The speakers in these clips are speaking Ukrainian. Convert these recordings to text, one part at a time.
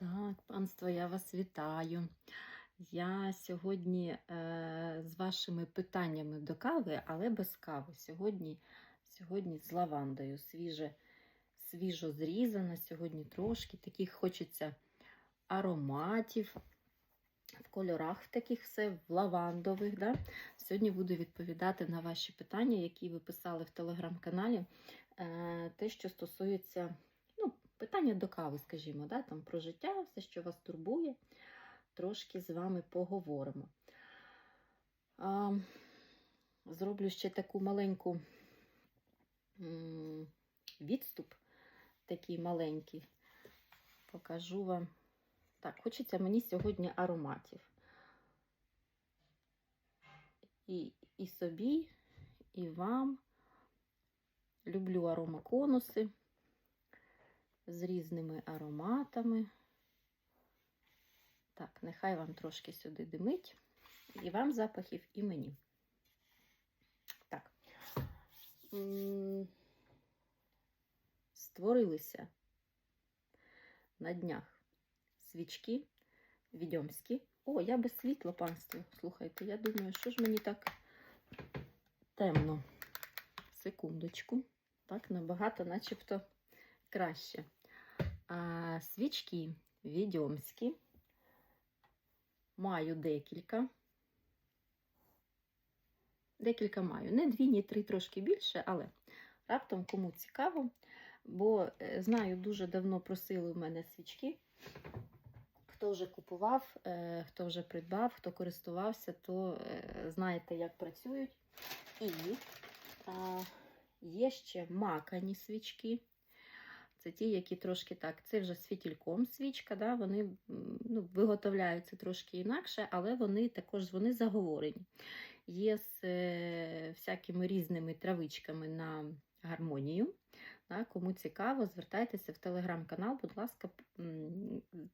Так, панство, я вас вітаю. Я сьогодні е, з вашими питаннями до кави, але без кави. Сьогодні, сьогодні з лавандою. Свіже, свіжо зрізана. Сьогодні трошки таких хочеться ароматів. В кольорах таких все, в лавандових. Да? Сьогодні буду відповідати на ваші питання, які ви писали в телеграм-каналі. Е, те, що стосується питання до кави, скажімо, да? там про життя, все, що вас турбує, трошки з вами поговоримо. А, зроблю ще таку маленьку відступ, такий маленький. Покажу вам. Так, хочеться мені сьогодні ароматів. І, і собі, і вам. Люблю аромаконуси з різними ароматами. Так, нехай вам трошки сюди димить. І вам запахів, і мені. Так. Створилися на днях свічки відьомські. О, я без світла, панство. Слухайте, я думаю, що ж мені так темно. Секундочку. Так, набагато, начебто, краще. Свічки відьомські. Маю декілька. Декілька маю. Не дві, ні три, трошки більше, але раптом кому цікаво, бо е, знаю, дуже давно просили в мене свічки. Хто вже купував, е, хто вже придбав, хто користувався, то е, знаєте, як працюють. І є ще макані свічки. Це ті, які трошки так, це вже світільком свічка, да, вони ну, виготовляються трошки інакше, але вони також вони заговорені. Є з е, всякими різними травичками на гармонію. Да, кому цікаво, звертайтеся в телеграм-канал, будь ласка,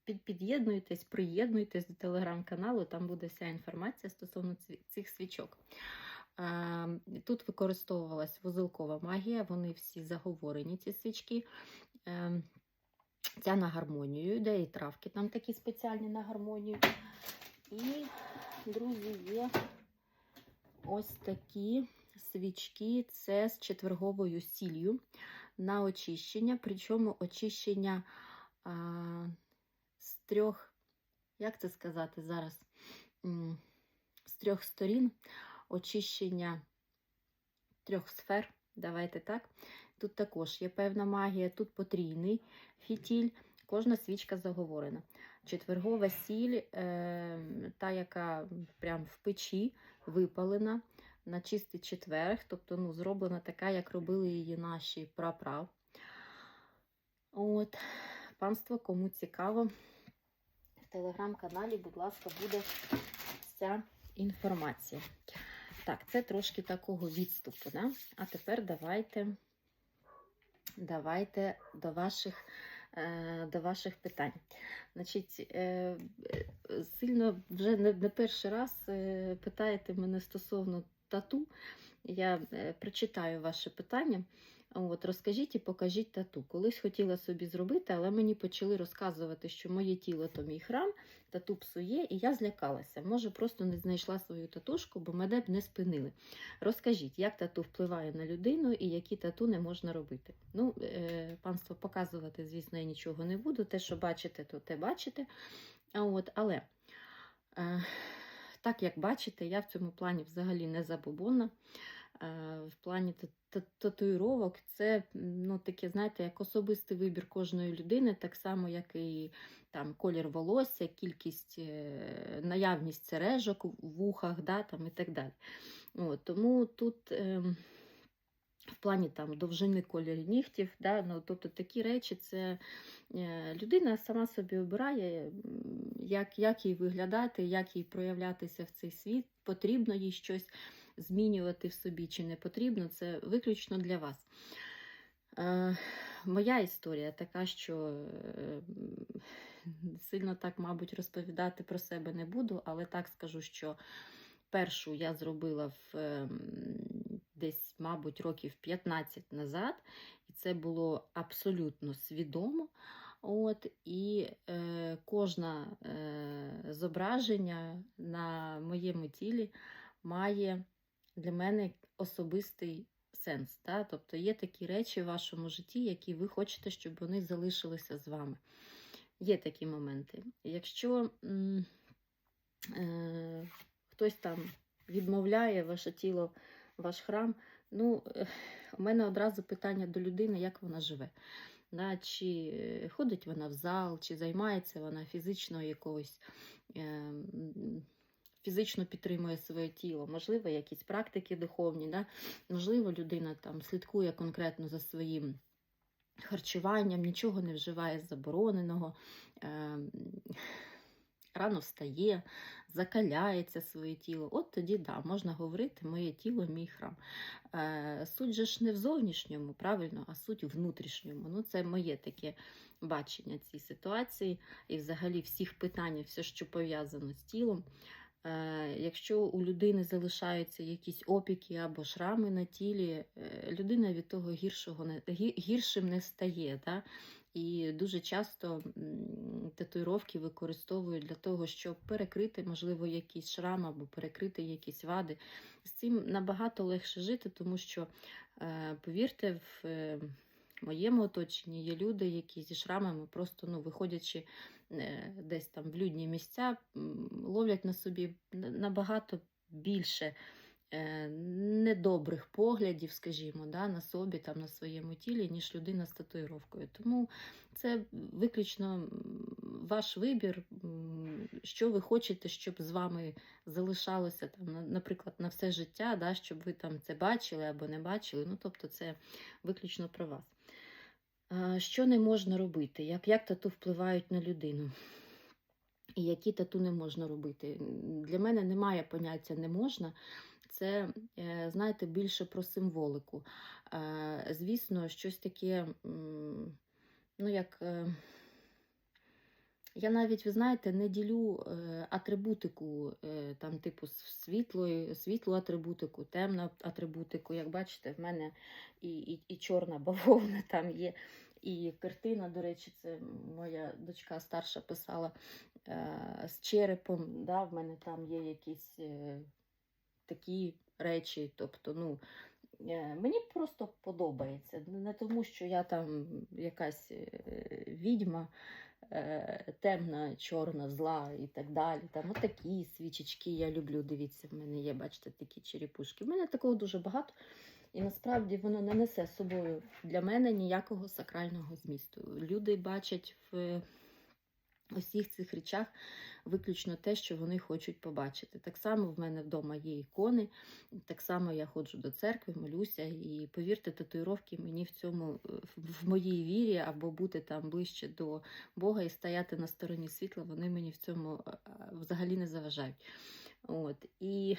під, під'єднуйтесь, приєднуйтесь до телеграм-каналу, там буде вся інформація стосовно цих свічок. Тут використовувалась вузелкова магія, вони всі заговорені, ці свічки. Е, Ця на гармонію, йде і травки там такі спеціальні на гармонію. І, друзі, є ось такі свічки. Це з четверговою сіллю на очищення. Причому очищення а, з трьох, як це сказати зараз? З трьох сторін очищення трьох сфер. Давайте так. Тут також є певна магія, тут потрійний фітіль, кожна свічка заговорена. Четвергова сіль, е, та, яка прям в печі випалена на чистий четверг, тобто ну, зроблена така, як робили її наші праправ. От, панство, кому цікаво, в телеграм-каналі, будь ласка, буде вся інформація. Так, це трошки такого відступу. Да? А тепер давайте, давайте до ваших, е, до ваших питань. Значить, е, сильно вже не, перший раз е, питаєте мене стосовно тату. Я прочитаю ваше питання. От, розкажіть і покажіть тату. Колись хотіла собі зробити, але мені почали розказувати, що моє тіло то мій храм, тату псує, і я злякалася. Може, просто не знайшла свою татушку, бо мене б не спинили. Розкажіть, як тату впливає на людину і які тату не можна робити. Ну, е, панство, показувати, звісно, я нічого не буду. Те, що бачите, то те бачите. А От, але е, так як бачите, я в цьому плані взагалі не забобонна. В плані та- та- татуїровок це ну, таке, знаєте, як особистий вибір кожної людини, так само, як і там, колір волосся, кількість, е, наявність сережок в вухах да, там, і так далі. От, тому тут. ем, в плані там довжини кольору нігтів, да, ну, тобто такі речі, це е, людина сама собі обирає, як, як їй виглядати, як їй проявлятися в цей світ, потрібно їй щось змінювати в собі чи не потрібно, це виключно для вас. Е, моя історія така, що е, сильно так, мабуть, розповідати про себе не буду, але так скажу, що першу я зробила в ем, десь, мабуть, років 15 назад, і це було абсолютно свідомо. От, і е, кожне е, зображення на моєму тілі має для мене особистий сенс. Та? Тобто є такі речі в вашому житті, які ви хочете, щоб вони залишилися з вами. Є такі моменти. Якщо м, е, хтось там відмовляє ваше тіло, ваш храм, ну, е, у мене одразу питання до людини, як вона живе. Да, чи е, ходить вона в зал, чи займається вона фізично якоюсь, е, фізично підтримує своє тіло, можливо, якісь практики духовні, да? можливо, людина там слідкує конкретно за своїм харчуванням, нічого не вживає забороненого, е, рано встає, закаляється своє тіло. От тоді да, можна говорити, моє тіло, мій храм. Е, Суть же ж не в зовнішньому, правильно, а суть у внутрішньому. Ну, це моє таке бачення цієї ситуації і взагалі всіх питань, все, що пов'язано з тілом. Е, Якщо у людини залишаються якісь опіки або шрами на тілі, е, людина від того гіршого не, гіршим не стає. Да? І дуже часто татуїровки використовують для того, щоб перекрити, можливо, якийсь шрам або перекрити якісь вади. З цим набагато легше жити, тому що, е, повірте, в моєму оточенні є люди, які зі шрамами просто ну, виходячи е, десь там в людні місця, ловлять на собі набагато більше е, недобрих поглядів, скажімо, да, на собі, там, на своєму тілі, ніж людина з татуїровкою. Тому це виключно ваш вибір, що ви хочете, щоб з вами залишалося там, наприклад, на все життя, да, щоб ви там це бачили або не бачили. Ну, тобто, це виключно про вас. Що не можна робити? Як, як тату впливають на людину? І які тату не можна робити? Для мене немає поняття не можна. Це, е, знаєте, більше про символику. Звісно, щось таке, ну як. е, Я навіть, ви знаєте, не ділю е, атрибутику, там, типу, с- світлої, світлу атрибутику, темну атрибутику. Як бачите, в мене і, і, і чорна бавовна там є, і картина, до речі, це моя дочка старша писала е, з черепом. Да, в мене там є якісь е, такі речі. Тобто, ну, е, мені просто подобається. Не тому, що я там якась відьма темна, чорна, зла і так далі. Там отакі свічечки я люблю. Дивіться, в мене є, бачите, такі черепушки. У мене такого дуже багато. І насправді воно не несе з собою для мене ніякого сакрального змісту. Люди бачать в усіх цих речах виключно те, що вони хочуть побачити. Так само в мене вдома є ікони, так само я ходжу до церкви, молюся, і повірте, татуїровки мені в цьому, в моїй вірі, або бути там ближче до Бога і стояти на стороні світла, вони мені в цьому е, взагалі не заважають. От. І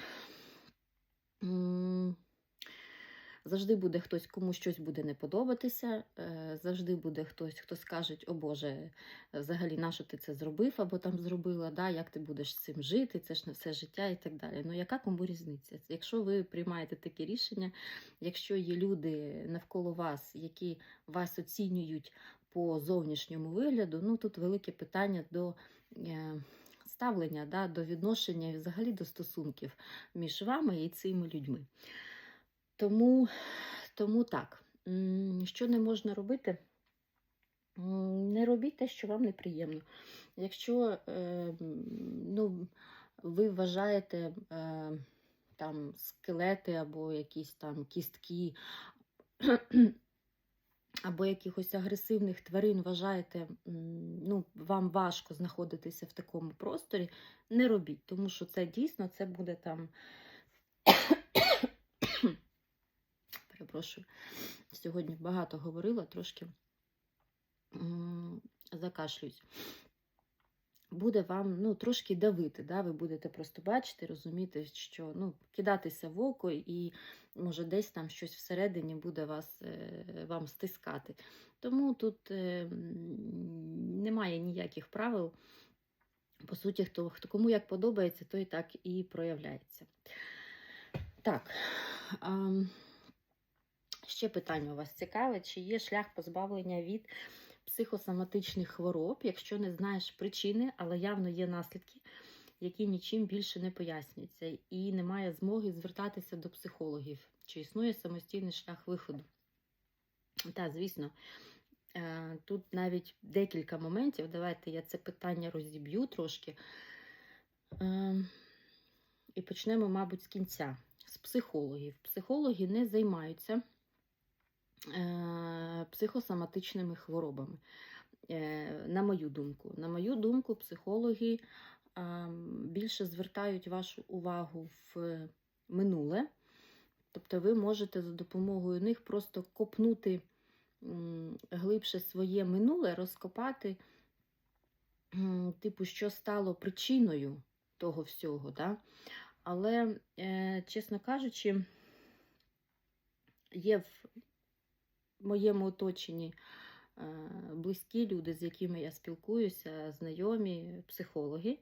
завжди буде хтось, кому щось буде не подобатися, е, завжди буде хтось, хто скаже, о Боже, взагалі, на що ти це зробив або там зробила, да, як ти будеш з цим жити, це ж не все життя і так далі. Ну, яка кому різниця? Якщо ви приймаєте таке рішення, якщо є люди навколо вас, які вас оцінюють по зовнішньому вигляду, ну тут велике питання до. е, Ставлення да, до відношення і взагалі до стосунків між вами і цими людьми. Тому, тому так, що не можна робити? Не робіть те, що вам неприємно. Якщо е, ну, ви вважаєте е, там скелети або якісь там кістки, або якихось агресивних тварин вважаєте, ну, вам важко знаходитися в такому просторі, не робіть, тому що це дійсно це буде там. Перепрошую, сьогодні багато говорила, трошки закашлююсь. Буде вам ну, трошки давити, да? ви будете просто бачити, розуміти, що ну, кидатися в око і може десь там щось всередині буде вас, е, вам стискати. Тому тут е, немає ніяких правил. По суті, хто, хто кому як подобається, той так і проявляється. Так. ам, Ще питання у вас цікаве, чи є шлях позбавлення від психосоматичних хвороб, якщо не знаєш причини, але явно є наслідки, які нічим більше не пояснюються, і немає змоги звертатися до психологів, чи існує самостійний шлях виходу. Так, звісно, е, тут навіть декілька моментів. Давайте я це питання розіб'ю трошки. Е, І почнемо, мабуть, з кінця. З психологів. Психологи не займаються психосоматичними хворобами. Е, На мою думку. На мою думку, психологи е, більше звертають вашу увагу в минуле. Тобто ви можете за допомогою них просто копнути глибше своє минуле, розкопати, типу, що стало причиною того всього. Да? Але, е, чесно кажучи, є в моєму оточенні е, близькі люди, з якими я спілкуюся, знайомі, психологи.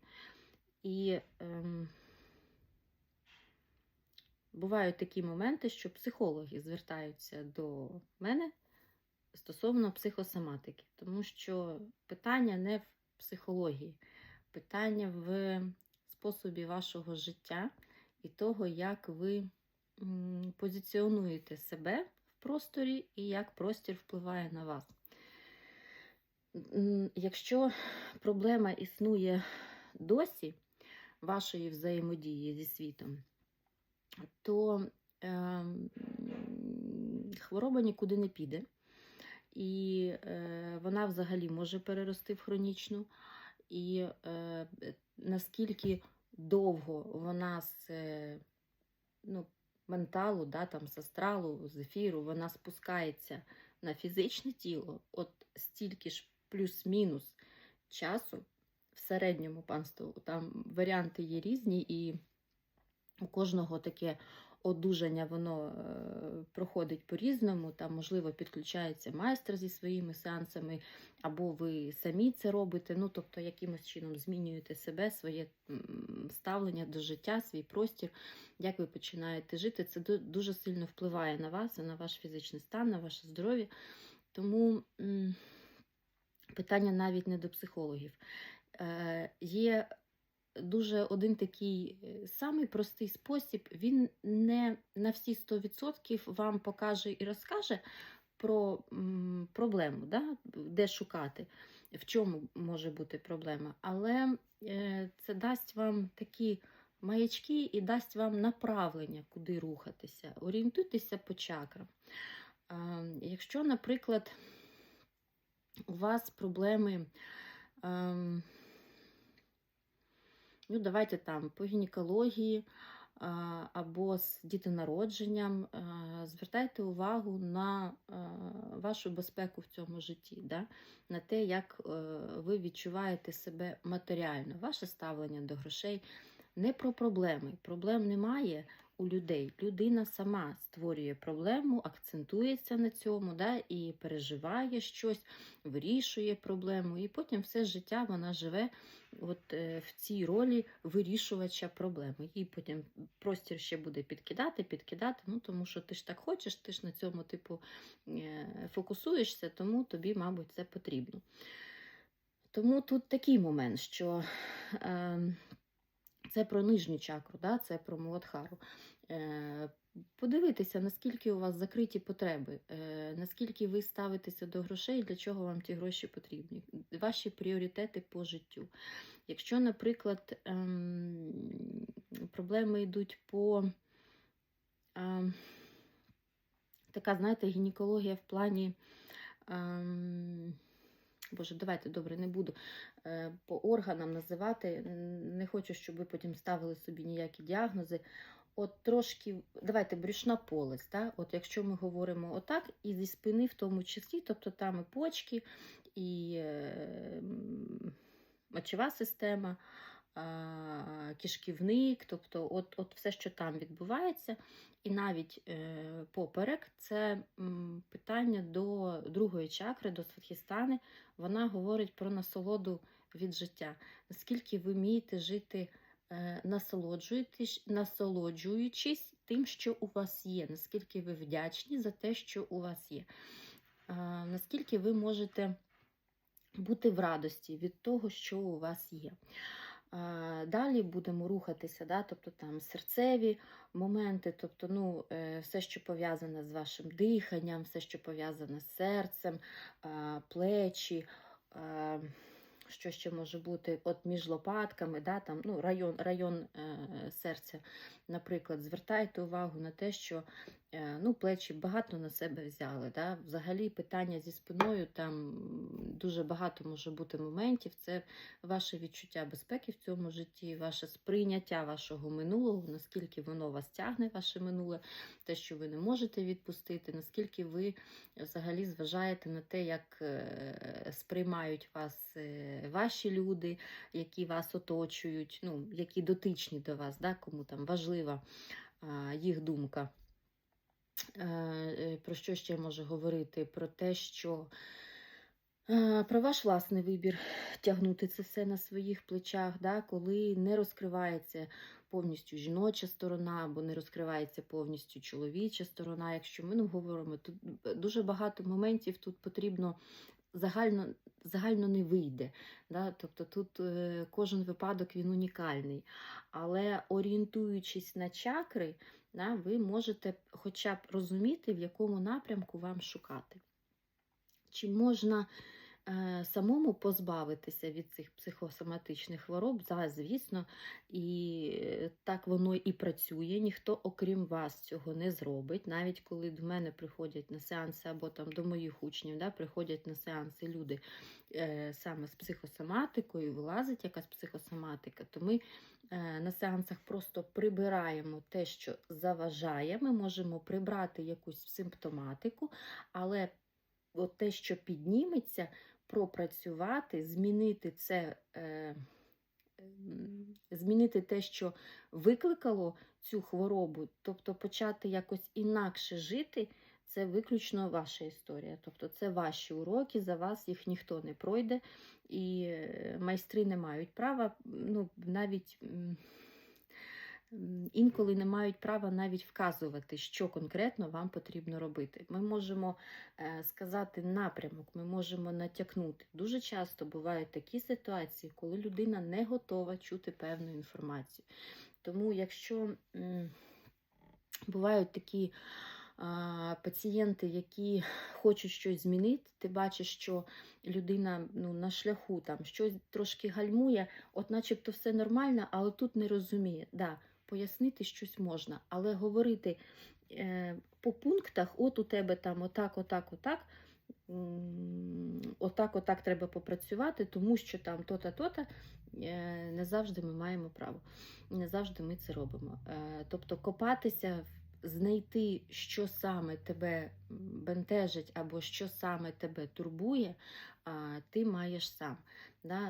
І ем, бувають такі моменти, що психологи звертаються до мене стосовно психосоматики, тому що питання не в психології, питання в способі вашого життя і того, як ви позиціонуєте себе просторі і як простір впливає на вас. Якщо проблема існує досі вашої взаємодії зі світом, то е, хвороба нікуди не піде, і е, вона взагалі може перерости в хронічну. І е, наскільки довго вона з е, ну, менталу, да, там, з астралу, з ефіру, вона спускається на фізичне тіло, от стільки ж плюс-мінус часу в середньому панству, там варіанти є різні, і у кожного таке одужання воно е, проходить по-різному. Там, можливо, підключається майстер зі своїми сеансами, або ви самі це робите. Ну, тобто, якимось чином змінюєте себе, своє ставлення до життя, свій простір, як ви починаєте жити. Це дуже сильно впливає на вас, на ваш фізичний стан, на ваше здоров'я. Тому питання навіть не до психологів. Е, Є дуже один такий е, самий простий спосіб. Він не на всі 100% вам покаже і розкаже про проблему, да? де шукати, в чому може бути проблема. Але е, це дасть вам такі маячки і дасть вам направлення, куди рухатися. Орієнтуйтеся по чакрам. Якщо, наприклад, у вас проблеми. Ну, давайте там по гінекології або з дітонародженням. Звертайте увагу на вашу безпеку в цьому житті, да? на те, як е, ви відчуваєте себе матеріально, ваше ставлення до грошей. Не про проблеми. Проблем немає у людей. Людина сама створює проблему, акцентується на цьому да? і переживає щось, вирішує проблему, і потім все життя вона живе от е, в цій ролі вирішувача проблеми. Їй потім простір ще буде підкидати, підкидати, ну тому що ти ж так хочеш, ти ж на цьому типу е, фокусуєшся, тому тобі, мабуть, це потрібно. Тому тут такий момент, що е, це про нижню чакру, да? це про Муладхару. Е, Подивитися, наскільки у вас закриті потреби, е, наскільки ви ставитеся до грошей, для чого вам ті гроші потрібні, ваші пріоритети по життю. Якщо, наприклад, ем, проблеми йдуть по ем, така, знаєте, гінекологія в плані. Боже, давайте добре, не буду е, по органам називати. Не хочу, щоб ви потім ставили собі ніякі діагнози. От трошки, давайте брюшна полость. так? От якщо ми говоримо отак, і зі спини в тому числі, тобто там і почки, і е, мочова система, кишківник, тобто от, от все, що там відбувається, і навіть е, поперек це питання до другої чакри, до сватхістани. Вона говорить про насолоду від життя. Наскільки ви вмієте жити, е, насолоджуючись тим, що у вас є, наскільки ви вдячні за те, що у вас є, наскільки ви можете бути в радості від того, що у вас є. Далі будемо рухатися, да, тобто там серцеві моменти, тобто ну, е, все, що пов'язане з вашим диханням, все, що пов'язане з серцем, плечі. Що ще може бути от між лопатками, да, там, ну, район, район е, серця, наприклад, звертайте увагу на те, що е, ну, плечі багато на себе взяли. Да? Взагалі питання зі спиною, там дуже багато може бути моментів. Це ваше відчуття безпеки в цьому житті, ваше сприйняття вашого минулого, наскільки воно вас тягне, ваше минуле, те, що ви не можете відпустити, наскільки ви взагалі зважаєте на те, як е, сприймають вас е, ваші люди, які вас оточують, ну, які дотичні до вас, да, кому там важлива їх думка. Е, е, Про що ще можу говорити? Про те, що е, про ваш власний вибір тягнути це все на своїх плечах, да, коли не розкривається повністю жіноча сторона, або не розкривається повністю чоловіча сторона. Якщо ми ну, говоримо, тут дуже багато моментів тут потрібно загально загально не вийде. Да? Тобто тут е, кожен випадок він унікальний. Але орієнтуючись на чакри, да, ви можете хоча б розуміти, в якому напрямку вам шукати. Чи можна самому позбавитися від цих психосоматичних хвороб? Да, звісно, і е, так воно і працює. Ніхто, окрім вас, цього не зробить. Навіть коли до мене приходять на сеанси, або там до моїх учнів, да, приходять на сеанси люди е, саме з психосоматикою, вилазить якась психосоматика, то ми е, на сеансах просто прибираємо те, що заважає. Ми можемо прибрати якусь симптоматику, але от те, що підніметься, пропрацювати, змінити це. Е, Змінити те, що викликало цю хворобу, тобто почати якось інакше жити, це виключно ваша історія. Тобто це ваші уроки, за вас їх ніхто не пройде, і е, майстри не мають права, ну, навіть інколи не мають права навіть вказувати, що конкретно вам потрібно робити. Ми можемо е, сказати напрямок, ми можемо натякнути. Дуже часто бувають такі ситуації, коли людина не готова чути певну інформацію. Тому, якщо бувають такі пацієнти, які хочуть щось змінити, ти бачиш, що людина ну, на шляху там щось трошки гальмує, от начебто все нормально, але тут не розуміє. Да, пояснити щось можна, але говорити е, по пунктах, от у тебе там отак, отак, отак. Отак, отак треба попрацювати, тому що там то-та, то-та, е, не завжди ми маємо право. Не завжди ми це робимо. Е, Тобто копатися, знайти, що саме тебе бентежить або що саме тебе турбує, ти маєш сам.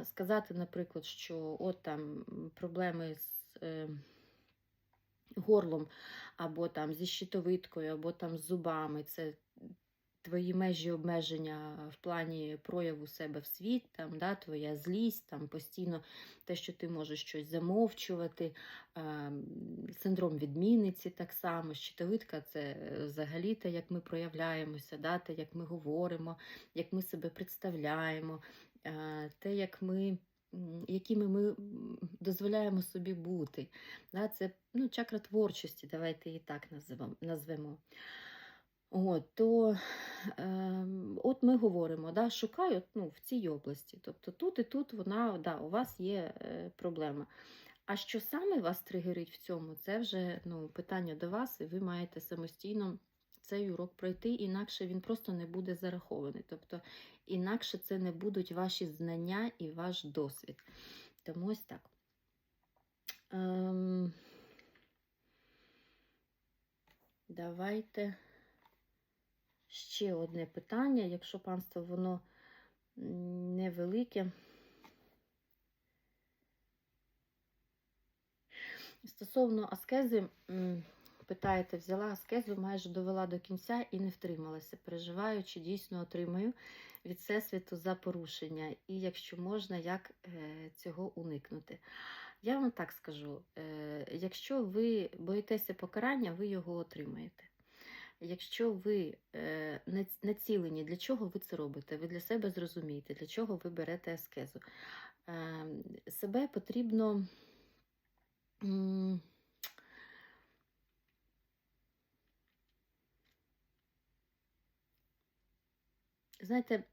Сказати, наприклад, що от там проблеми з. Горлом, або там зі щитовидкою, або там з зубами. Це твої межі обмеження в плані прояву себе в світ, там, да, твоя злість, там, постійно те, що ти можеш щось замовчувати, е, синдром відмінниці так само, щитовидка це е, взагалі те, як ми проявляємося, да, те, як ми говоримо, як ми себе представляємо, е, те, як ми якими ми дозволяємо собі бути. Це ну, чакра творчості, давайте її так назвемо. От, то е, от ми говоримо, да, шукаю ну, в цій області. Тобто тут і тут вона, да, у вас є е, проблема. А що саме вас тригерить в цьому, це вже ну, питання до вас, і ви маєте самостійно цей урок пройти, інакше він просто не буде зарахований. Тобто, інакше це не будуть ваші знання і ваш досвід. Тому ось так. Ем, давайте ще одне питання, якщо панство воно невелике. Стосовно аскези, питаєте, взяла аскезу, майже довела до кінця і не втрималася, переживаючи, дійсно отримаю від всесвіту за порушення. І якщо можна, як е, цього уникнути. Я вам так скажу: е, якщо ви боїтеся покарання, ви його отримаєте. Якщо ви е, націлені, для чого ви це робите? Ви для себе зрозумієте, для чого ви берете аскезу. Е, себе потрібно. Знаєте,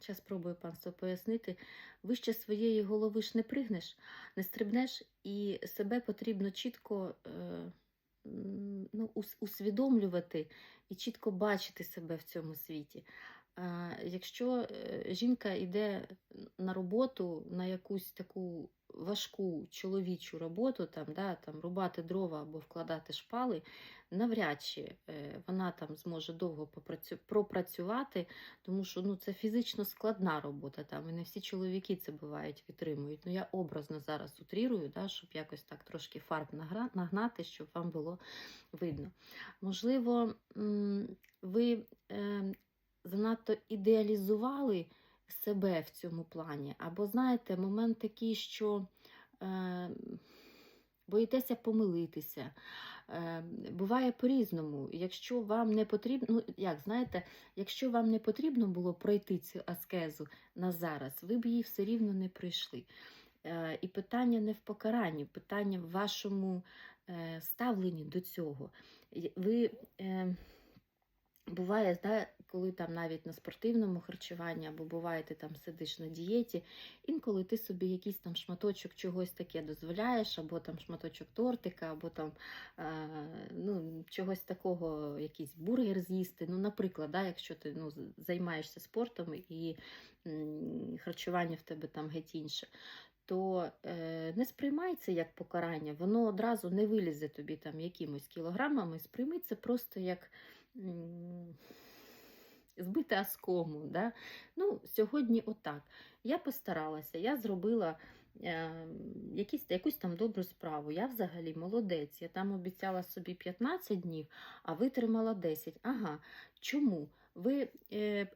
зараз спробую панство пояснити. Вище своєї голови ж не пригнеш, не стрибнеш, і себе потрібно чітко е, ну, усвідомлювати і чітко бачити себе в цьому світі. Якщо е, жінка йде на роботу, на якусь таку важку чоловічу роботу, там, да, там, рубати дрова або вкладати шпали, навряд чи е, вона там зможе довго пропрацювати, тому що ну, це фізично складна робота, там, і не всі чоловіки це бувають, витримують. Ну, я образно зараз утрірую, да, щоб якось так трошки фарб нагнати, щоб вам було видно. Можливо, ви е, занадто ідеалізували себе в цьому плані, або, знаєте, момент такий, що е, боїтеся помилитися. Е, буває по-різному. Якщо вам не потрібно, ну як знаєте, якщо вам не потрібно було пройти цю аскезу на зараз, ви б її все рівно не пройшли. Е, і питання не в покаранні, питання в вашому е, ставленні до цього. Ви е, буває, да, коли там навіть на спортивному харчуванні, або буває, ти там сидиш на дієті, інколи ти собі якийсь там шматочок чогось таке дозволяєш, або там шматочок тортика, або там е, ну, чогось такого, якийсь бургер з'їсти. Ну, наприклад, да, якщо ти ну, займаєшся спортом і харчування в тебе там геть інше. То е, не сприймай це як покарання, воно одразу не вилізе тобі там якимось кілограмами, сприйми це просто як збити аскому. Да? Ну, сьогодні отак. Я постаралася, я зробила е, якісь, якусь там добру справу. Я взагалі молодець. Я там обіцяла собі 15 днів, а витримала 10. Ага. Чому? Ви, е,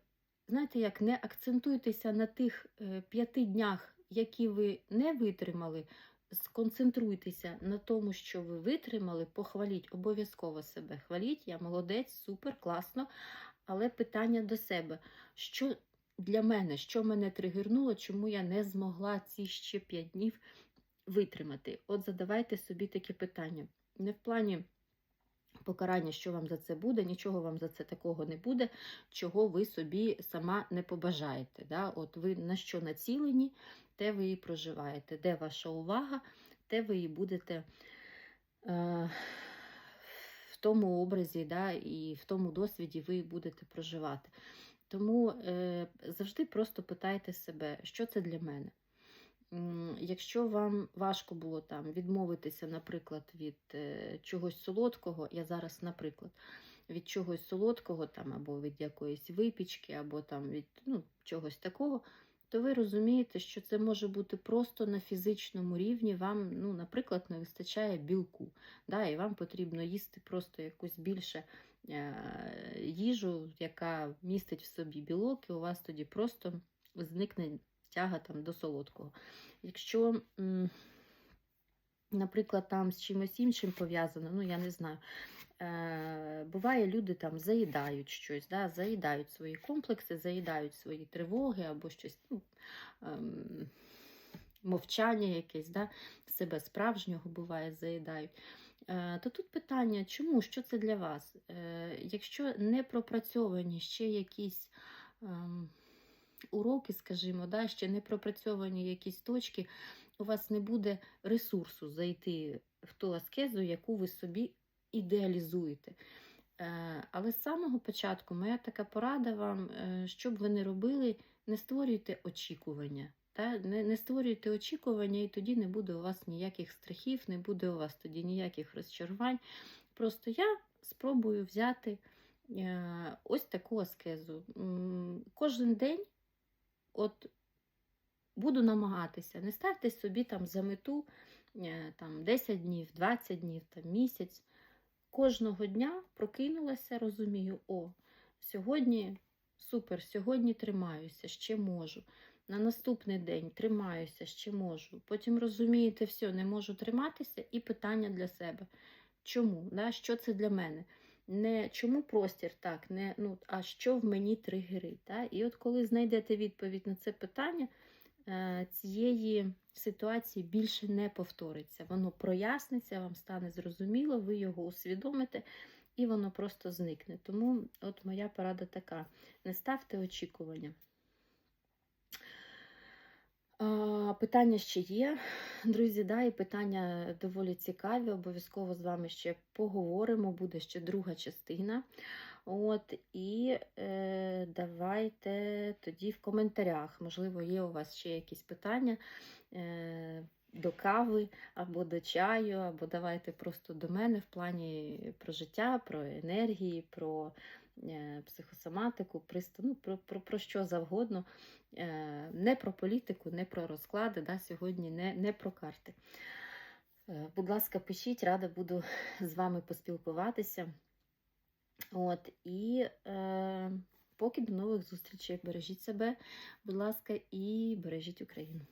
знаєте, як не акцентуйтеся на тих е, п'яти днях, які ви не витримали. Сконцентруйтеся на тому, що ви витримали, похваліть обов'язково себе. Хваліть, я молодець, супер, класно. Але питання до себе, що для мене, що мене тригернуло, чому я не змогла ці ще 5 днів витримати? От задавайте собі таке питання. Не в плані покарання, що вам за це буде, нічого вам за це такого не буде, чого ви собі сама не побажаєте. Да? От ви на що націлені, те ви і проживаєте. Де ваша увага, те ви і будете. Е- в тому образі да, і в тому досвіді ви будете проживати. Тому е, завжди просто питайте себе, що це для мене. Якщо вам важко було там відмовитися, наприклад, від е, чогось солодкого, я зараз, наприклад, від чогось солодкого, там, або від якоїсь випічки, або там від ну, чогось такого, то ви розумієте, що це може бути просто на фізичному рівні. Вам, ну, наприклад, не вистачає білку. Да, і вам потрібно їсти просто якусь більше е, їжу, яка містить в собі білок, і у вас тоді просто зникне тяга там, до солодкого. Якщо, наприклад, там з чимось іншим пов'язано, ну я не знаю. Е, буває, люди там заїдають щось, да, заїдають свої комплекси, заїдають свої тривоги або щось, ну, ем, мовчання якесь, да, себе справжнього буває, заїдають. Е, То тут питання, чому, що це для вас? Е, Якщо не пропрацьовані ще якісь ем, уроки, скажімо, да, ще не пропрацьовані якісь точки, у вас не буде ресурсу зайти в ту аскезу, яку ви собі ідеалізуєте. Е, Але з самого початку моя така порада вам, е, що б ви не робили, не створюйте очікування. Та? Не, не створюйте очікування, і тоді не буде у вас ніяких страхів, не буде у вас тоді ніяких розчарувань. Просто я спробую взяти е, ось таку аскезу. Кожен день от буду намагатися. Не ставте собі там за мету е, там, 10 днів, 20 днів, там, місяць. Кожного дня прокинулася, розумію, о, сьогодні супер, сьогодні тримаюся, ще можу. На наступний день тримаюся, ще можу. Потім розумієте, все, не можу триматися, і питання для себе. Чому? Да? Що це для мене? Не чому простір так, не, ну, а що в мені тригерить. Та? І от коли знайдете відповідь на це питання, е, цієї ситуації більше не повториться. Воно проясниться, вам стане зрозуміло, ви його усвідомите, і воно просто зникне. Тому от моя порада така: не ставте очікування. Питання ще є, друзі, да, і питання доволі цікаві. Обов'язково з вами ще поговоримо, буде ще друга частина. От, І е, давайте тоді в коментарях, можливо, є у вас ще якісь питання е, до кави або до чаю, або давайте просто до мене в плані про життя, про енергії, про е, психосоматику, присто- ну, про, про, про що завгодно. Е, не про політику, не про розклади, да, сьогодні не, не про карти. Е, Будь ласка, пишіть, рада буду з вами поспілкуватися. От, і е, поки до нових зустрічей. Бережіть себе, будь ласка, і бережіть Україну.